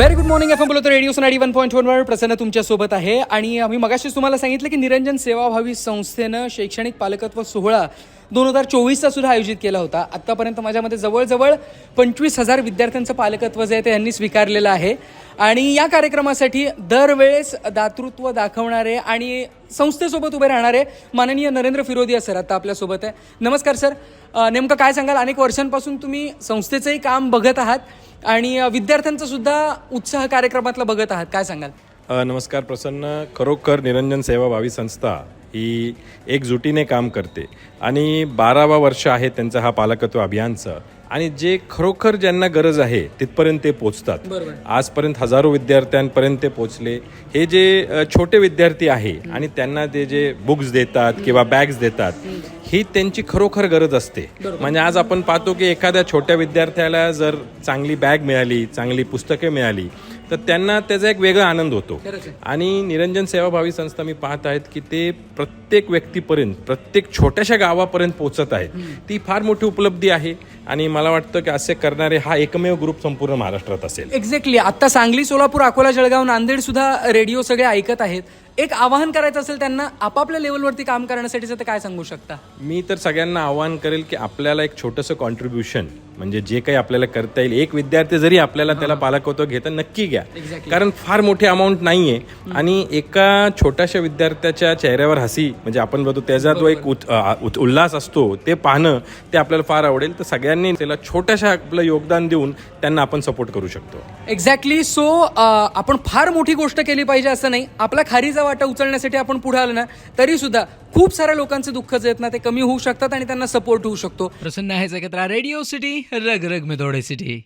Very good morning F बोलतो radio Sonadi one point वनवर प्रसन्न तुमच्यासोबत आहे. आणि आम्ही मगाशीच तुम्हाला सांगितलं की निरंजन सेवाभावी संस्थेनं शैक्षणिक पालकत्व सोहळा दोन हजार चोवीसचा सुद्धा आयोजित केला होता. आत्तापर्यंत माझ्यामध्ये जवळजवळ पंचवीस हजार विद्यार्थ्यांचं पालकत्व जे आहे ते यांनी स्वीकारलेलं आहे. आणि या कार्यक्रमासाठी दरवेळेस दातृत्व दाखवणारे आणि संस्थेसोबत उभे राहणारे माननीय नरेंद्र फिरोदिया सर आता आपल्यासोबत आहे. नमस्कार सर. नेमकं काय सांगाल? अनेक वर्षांपासून तुम्ही संस्थेचंही काम बघत आहात. आणि विद्यार्थ्यांचा सुद्धा उत्साह कार्यक्रमातला बघत आहात. काय सांगाल? नमस्कार प्रसन्न खरोखर निरंजन सेवा भावी संस्था. ही एकजुटीने काम करते. आणि बारावा वर्ष आहे त्यांचं हा पालकत्व अभियानचं. आणि जे खरोखर ज्यांना गरज आहे तिथपर्यंत ते पोचतात. आजपर्यंत हजारो विद्यार्थ्यांपर्यंत ते पोचले. हे जे छोटे विद्यार्थी आहे आणि त्यांना ते जे बुक्स देतात किंवा बॅग्स देतात ही त्यांची खरोखर गरज असते. म्हणजे आज आपण पाहतो की एखाद्या छोट्या विद्यार्थ्याला जर चांगली बॅग मिळाली चांगली पुस्तके मिळाली तर त्यांना त्याचा एक वेगळा आनंद होतो. आणि निरंजन सेवाभावी संस्था मी पाहत आहेत की ते प्रत्येक व्यक्तीपर्यंत प्रत्येक छोट्याशा गावापर्यंत पोहोचत आहेत. ती फार मोठी उपलब्धी आहे आणि मला वाटतं की असे करणारे हा एकमेव ग्रुप संपूर्ण महाराष्ट्रात असेल. एक्झॅक्टली आता सांगली सोलापूर अकोला जळगाव नांदेड सुद्धा रेडिओ सगळे ऐकत आहेत. एक आवाहन करायचं असेल त्यांना आपापल्या लेवलवरती काम करण्यासाठीचं तर काय सांगू शकता? मी तर सगळ्यांना आवाहन करेल की आपल्याला एक छोटंसं कॉन्ट्रीब्युशन म्हणजे जे काही आपल्याला करता येईल एक विद्यार्थी जरी आपल्याला त्याला पालकत्व घेता नक्की घ्या. कारण फार मोठी अमाऊंट नाहीये. आणि एका छोट्याशा विद्यार्थ्याच्या चेहऱ्यावर हसी म्हणजे आपण बघतो त्याचा जो एक उत- उल्हास असतो ते पाहणं ते आपल्याला फार आवडेल. तर सगळ्यांनी त्याला छोट्याशा आपलं योगदान देऊन त्यांना आपण सपोर्ट करू शकतो. एक्झॅक्टली सो आपण फार मोठी गोष्ट केली पाहिजे असं नाही. आपला खारीचा वाटा उचलण्यासाठी आपण पुढे आलो ना तरी सुद्धा खूप साऱ्या लोकांचे दुःख जे आहेत ना ते कमी होऊ शकतात आणि त्यांना सपोर्ट होऊ शकतो. प्रसन्न आहे जगत्रा रेडिओ सिटी रग रग में दौड़े सिटी.